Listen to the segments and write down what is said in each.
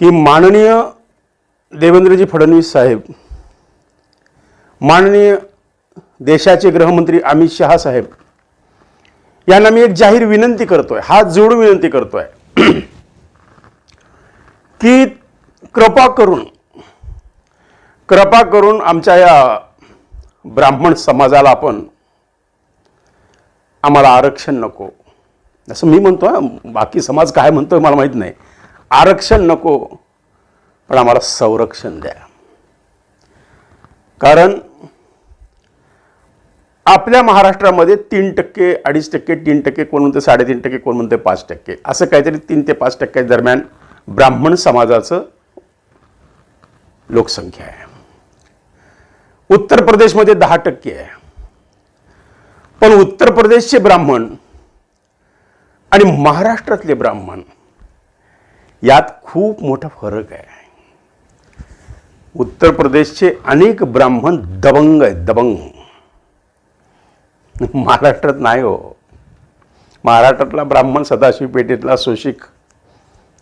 की माननीय देवेंद्रजी फडणवीस साहेब माननीय देशाचे गृहमंत्री अमित शहा साहेब यांना मी एक जाहीर विनंती करतोय हात जोडून विनंती करतोय की कृपा करून कृपा करून आमच्या या ब्राह्मण समाजाला आपण आम्हाला आरक्षण नको. असं मी म्हणतो बाकी समाज काय म्हणतोय मला माहीत नाही. आरक्षण नको पण आम्हाला संरक्षण द्या. कारण आपल्या महाराष्ट्रामध्ये तीन टक्के अडीच टक्के तीन टक्के कोण म्हणते साडेतीन टक्के कोण म्हणते पाच टक्के. असं काहीतरी तीन ते पाच टक्के दरम्यान ब्राह्मण समाजाचं लोकसंख्या आहे. उत्तर प्रदेशमध्ये दहा टक्के आहे. पण उत्तर प्रदेशचे ब्राह्मण आणि महाराष्ट्रातले ब्राह्मण यात खूप मोठा फरक आहे. उत्तर प्रदेशचे अनेक ब्राह्मण दबंग आहेत दबंग. महाराष्ट्रात नाही हो. महाराष्ट्रातला ब्राह्मण सदाशिव पेठेतला सोशिक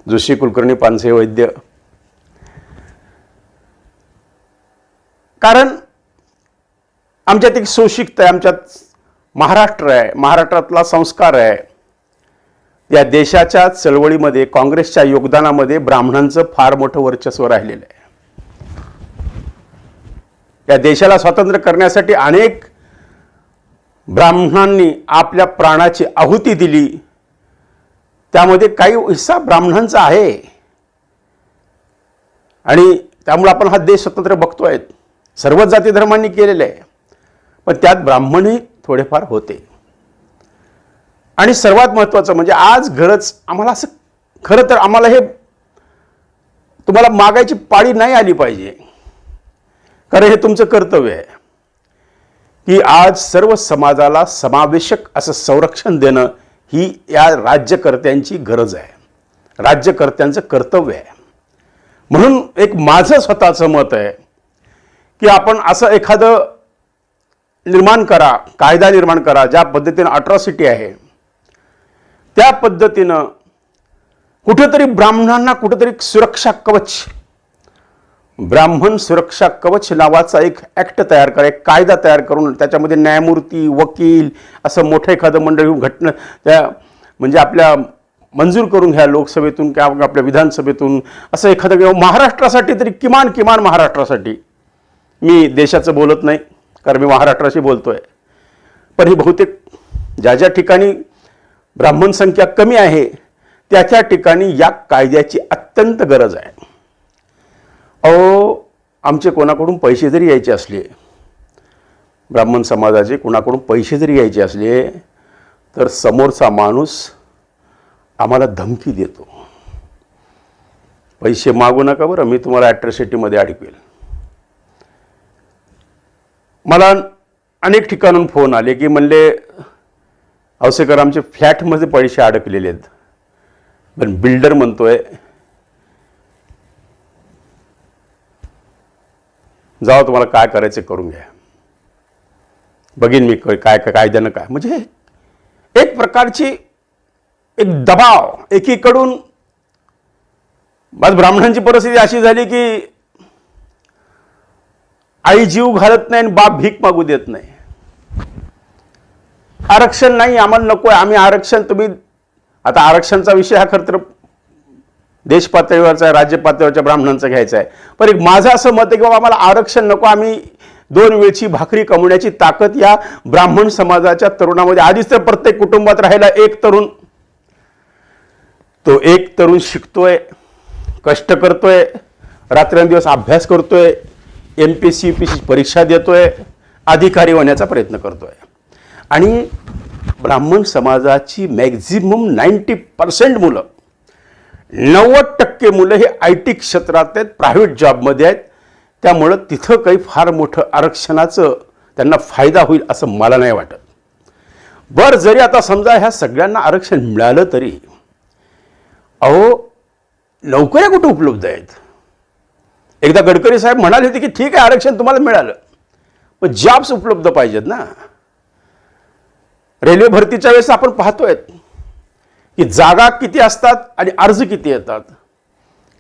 जोशी कुलकर्णी पानसे वैद्य. कारण आमच्यात एक सोशिकता आहे आमच्यात महाराष्ट्र आहे महाराष्ट्रातला संस्कार आहे. या देशाच्या चळवळीमध्ये काँग्रेसच्या योगदानामध्ये ब्राह्मणांचं फार मोठं वर्चस्व राहिलेलं आहे. या देशाला स्वातंत्र्य करण्यासाठी अनेक ब्राह्मणांनी आपल्या प्राणाची आहुती दिली. त्यामध्ये काही हिस्सा ब्राह्मणांचा आहे. आणि त्यामुळे आपण हा देश स्वतंत्र बघतोय. सर्वच जाती धर्मांनी केलेलं आहे. पण त्यात ब्राह्मणही थोडेफार होते. आणि सर्वात महत्त्वाचं म्हणजे आज गरज आम्हाला असं खरं तर आम्हाला हे तुम्हाला मागायची पाळी नाही आली पाहिजे. कारण हे तुमचं कर्तव्य आहे. की आज सर्व समाजाला समावेशक असं संरक्षण देणं ही या राज्यकर्त्यांची गरज आहे. राज्यकर्त्यांचं कर्तव्य आहे. म्हणून एक माझं स्वतःचं मत आहे की आपण असं एखादं निर्माण करा कायदा निर्माण करा ज्या पद्धतीनं अट्रॉसिटी आहे. त्या पद्धतीनं कुठंतरी ब्राह्मणांना कुठंतरी सुरक्षा कवच ब्राह्मण सुरक्षा कवच नावाचा एक ॲक्ट तयार करा एक कायदा तयार करून त्याच्यामध्ये न्यायमूर्ती वकील असं मोठं एखादं मंडळ घेऊन घटना त्या म्हणजे आपल्या मंजूर करून घ्या लोकसभेतून किंवा आपल्या विधानसभेतून असं एखादं किंवा महाराष्ट्रासाठी तरी किमान किमान महाराष्ट्रासाठी. मी देशाचं बोलत नाही कारण मी महाराष्ट्राशी बोलतो आहे पण ही बहुतेक ज्या ज्या ठिकाणी ब्राह्मण संख्या कमी आहे त्याच्या ठिकाणी या कायद्याची अत्यंत गरज आहे. अहो आमचे कोणाकडून पैसे जरी यायचे असले ब्राह्मण समाजाचे कोणाकडून पैसे जरी यायचे असले तर समोरचा माणूस आम्हाला धमकी देतो. पैसे मागू नका बरं मी तुम्हाला ॲट्रॉसिटीमध्ये अडकवेल. मला अनेक ठिकाणून फोन आले की म्हणले अवसेकर आमचे फ्लॅटमध्ये पैसे अडकलेले आहेत. पण बिल्डर म्हणतोय जाऊ तुम्हाला काय करायचं करून घ्या. बघीन मी काय काय कायद्यानं काय. म्हणजे एक प्रकारची एक दबाव एकीकडून. ब्राह्मणांची परिस्थिती अशी झाली की आई जीव घालत नाही आणि बाप भीक मागू देत नाही. आरक्षण नाही आम्हाला नको आहे आम्ही आरक्षण तुम्ही आता आरक्षणचा विषय हा खरं तर देश पातळीवरचा आहे राज्य पातळीवरच्या ब्राह्मणांचा घ्यायचा आहे. पण एक माझं असं मत आहे की बाबा आम्हाला आरक्षण नको आम्ही दोन वेळची भाकरी कमवण्याची ताकद या ब्राह्मण समाजाच्या तरुणामध्ये आधीच तर प्रत्येक कुटुंबात राहिला एक तरुण तो एक तरुण शिकतोय कष्ट करतोय रात्रंदिवस अभ्यास करतोय M P C P C परीक्षा देतोय अधिकारी होण्याचा प्रयत्न करतोय. आणि ब्राह्मण समाजाची मॅक्झिमम नाईंटी पर्सेंट मुलं. नव्वद टक्के मुलं हे आय टी क्षेत्रात आहेत प्रायव्हेट जॉबमध्ये आहेत. त्यामुळं तिथं काही फार मोठं आरक्षणाचं त्यांना फायदा होईल असं मला नाही वाटत. बरं जरी आता समजा ह्या सगळ्यांना आरक्षण मिळालं तरी अहो नोकऱ्या कुठं उपलब्ध आहेत? एकदा गडकरी साहेब म्हणाले होते की ठीक आहे आरक्षण तुम्हाला मिळालं. पण जॉब्स उपलब्ध पाहिजेत ना. रेल्वे भरतीच्या वेळेस आपण पाहतोय की जागा किती असतात आणि अर्ज किती येतात.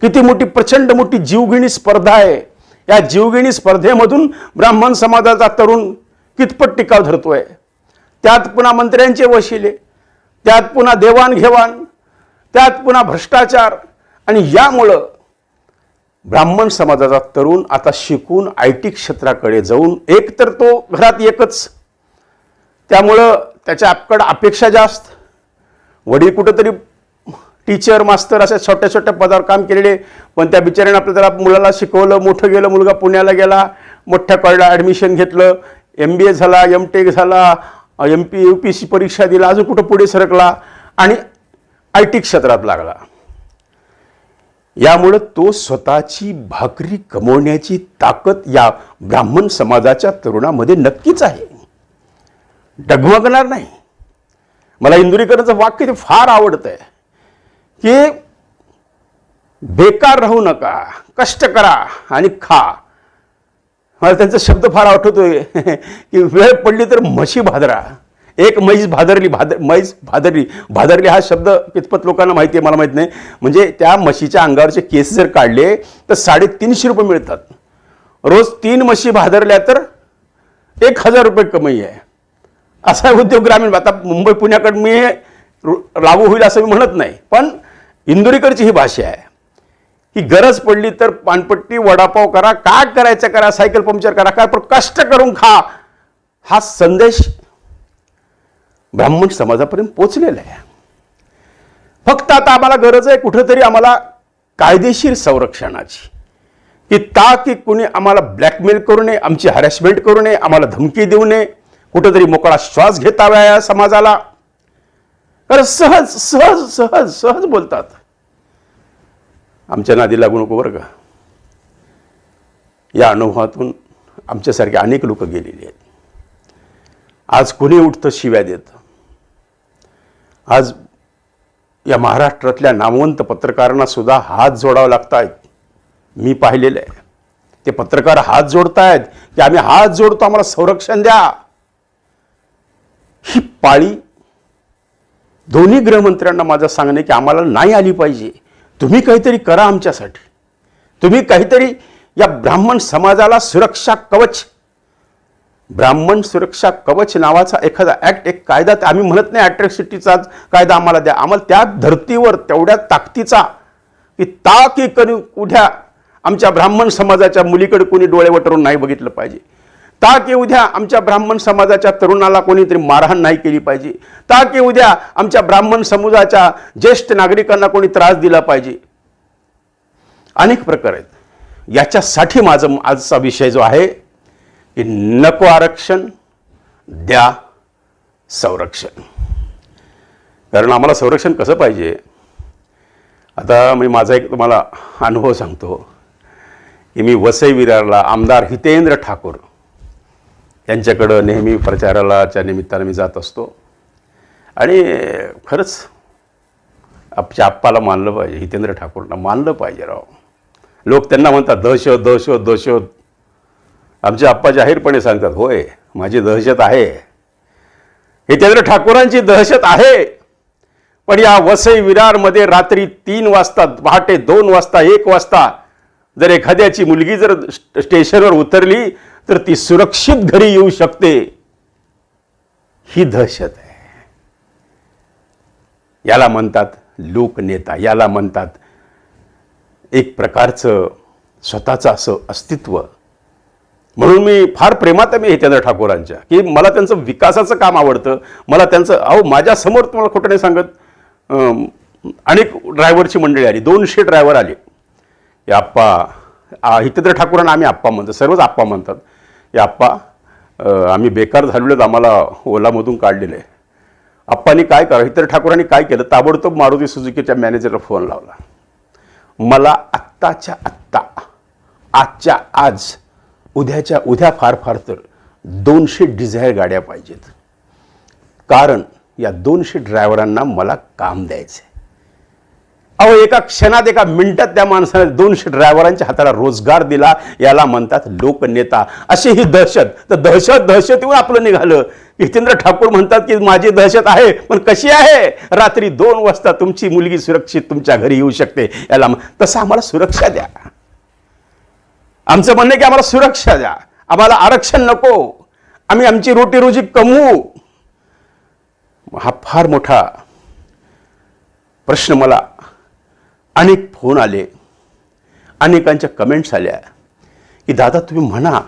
किती मोठी प्रचंड मोठी जीवघेणी स्पर्धा आहे. या जीवघेणी स्पर्धेमधून ब्राह्मण समाजाचा तरुण कितपत टिकाव धरतोय. त्यात पुन्हा मंत्र्यांचे वशिले त्यात पुन्हा देवाणघेवाण त्यात पुन्हा भ्रष्टाचार आणि यामुळं ब्राह्मण समाजाचा तरुण आता शिकून आय टी क्षेत्राकडे जाऊन एक तर तो घरात एकच. त्यामुळं त्याच्या आपकड अपेक्षा जास्त. वडील कुठंतरी टीचर मास्तर अशा छोट्या छोट्या पदावर काम केलेले पण त्या बिचाऱ्याने आपल्या जरा मुलाला शिकवलं मोठं गेलं मुलगा पुण्याला गेला मोठ्या कॉलेजला ॲडमिशन घेतलं एम बी ए झाला एम टेक झाला M P U P C परीक्षा दिला अजून कुठं पुढे सरकला आणि आय टी क्षेत्रात लागला. यामुळं तो स्वतःची भाकरी कमवण्याची ताकद या ब्राह्मण समाजाच्या तरुणामध्ये नक्कीच आहे. डगमगणार नाही. मला इंदुरीकरांचं वाक्य ते फार आवडतं आहे की बेकार राहू नका कष्ट करा आणि खा. मला त्यांचा शब्द फार आठवतोय की वेळ पडली तर म्हशी भादरा. एक म्हैस भादरली भाद म्हैस भादरली. भादरली हा शब्द कितपत लोकांना माहिती आहे मला माहीत नाही. म्हणजे त्या म्हशीच्या अंगावरचे केस जर काढले तर साडेतीनशे रुपये मिळतात. रोज तीन म्हशी भादरल्या तर एक हजार रुपये कमाई आहे. असा उद्योग ग्रामीण आता मुंबई पुण्याकडे मी हे लागू होईल असं मी म्हणत नाही. पण इंदुरीकडची ही भाषा आहे. की गरज पडली तर पानपट्टी वडापाव करा काय करायचं करा सायकल पंक्चर करा काय पण कष्ट करून खा. हा संदेश ब्राह्मण समाजापर्यंत पोचलेला आहे. फक्त आता आम्हाला गरज आहे कुठंतरी आम्हाला कायदेशीर संरक्षणाची. की ता की कुणी आम्हाला ब्लॅकमेल करू नये आमची हॅरॅसमेंट करू नये आम्हाला धमकी देऊ नये. कुठंतरी मोकळा श्वास घेतावा या समाजाला. कारण सहज सहज सहज सहज बोलतात. आमच्या नादी लागू नको बरं का या अनुभवातून आमच्यासारखे अनेक लोक गेलेली आहेत. आज कुणी उठतं शिव्या देत? आज या महाराष्ट्रातल्या नामवंत पत्रकारांना सुद्धा हात जोडावं लागत आहेत मी पाहिलेलं आहे. ते पत्रकार हात जोडतायत. की आम्ही हात जोडतो आम्हाला संरक्षण द्या. ही पाळी दोन्ही गृहमंत्र्यांना माझं सांगणे की आम्हाला नाही आली पाहिजे. तुम्ही काहीतरी करा आमच्यासाठी. तुम्ही काहीतरी या ब्राह्मण समाजाला सुरक्षा कवच ब्राह्मण सुरक्षा कवच नावाचा एखादा ॲक्ट एक कायदा आम्ही म्हणत नाही अट्रॅक्सिटीचा कायदा आम्हाला द्या. आम्हाला त्या धर्तीवर तेवढ्या ताकदीचा की ता की कधी आमच्या ब्राह्मण समाजाच्या मुलीकडे कोणी डोळे वटरून नाही बघितलं पाहिजे. ताक येऊ द्या आमच्या ब्राह्मण समाजाच्या तरुणाला कोणीतरी मारहाण नाही केली पाहिजे. ताक येऊ द्या आमच्या ब्राह्मण समाजाच्या ज्येष्ठ नागरिकांना कोणी त्रास दिला पाहिजे. अनेक प्रकार आहेत. याच्यासाठी माझं आजचा विषय जो आहे की नको आरक्षण द्या संरक्षण. कारण आम्हाला संरक्षण कसं पाहिजे? आता मी माझा एक तुम्हाला अनुभव सांगतो की मी वसई विरारला आमदार हितेंद्र ठाकूर यांच्याकडं नेहमी प्रचारालाच्या निमित्तानं मी जात असतो. आणि खरंच आपच्या आप्पाला मानलं पाहिजे हितेंद्र ठाकूरना मानलं पाहिजे राव. लोक त्यांना म्हणतात दहशत दहशत दहशत. आमचे आप्पा जाहीरपणे सांगतात होय माझी दहशत आहे. हितेंद्र ठाकूरांची दहशत आहे. पण या वसई विरारमध्ये रात्री तीन वाजता पहाटे दोन वाजता एक वाजता जर एखाद्याची मुलगी जर स्टेशनवर उतरली तर ती सुरक्षित घरी येऊ शकते. ही दहशत आहे. याला म्हणतात लोकनेता याला म्हणतात एक प्रकारचं स्वतःचं असं अस्तित्व. म्हणून मी फार प्रेमात मी हितेंद्र ठाकूरांच्या की मला त्यांचं विकासाचं काम आवडतं. मला त्यांचं अहो माझ्यासमोर तुम्हाला खोटं नाही सांगत. अनेक ड्रायव्हरची मंडळी आली दोनशे ड्रायव्हर आले. या आप्पा आ, हितेंद्र ठाकूरांना आम्ही आप्पा म्हणतो सर्वच आप्पा म्हणतात. या आप्पा आम्ही बेकार झालेलो आहेत, आम्हाला ओलामधून काढलेलं. आहे आप्पांनी काय करा इतर ठाकूरांनी काय केलं? ताबडतोब मारुती सुजुकीच्या मॅनेजरला फोन लावला. मला आत्ताच्या आत्ता आजच्या आज उद्याच्या उद्या फार फार तर दोनशे डिझायर गाड्या पाहिजेत. कारण या दोनशे ड्रायव्हरांना मला काम द्यायचं आहे अहो एका क्षणात एका मिनिटात त्या माणसाने दोनशे ड्रायव्हरांच्या हाताला रोजगार दिला याला म्हणतात लोकनेता. अशी ही दहशत. तर दहशत दहशत येऊन आपलं निघालं. हितेंद्र ठाकूर म्हणतात की माझी दहशत आहे पण कशी आहे? रात्री दोन वाजता तुमची मुलगी सुरक्षित तुमच्या घरी येऊ शकते. याला तसं आम्हाला सुरक्षा द्या. आमचं म्हणणं आहे की आम्हाला सुरक्षा द्या. आम्हाला आरक्षण नको. आम्ही आमची रोटी रोजी कमवू. हा फार मोठा प्रश्न मला अनेक फोन आले अनेकांच्या कमेंट्स आल्या की दादा तुम्ही म्हणा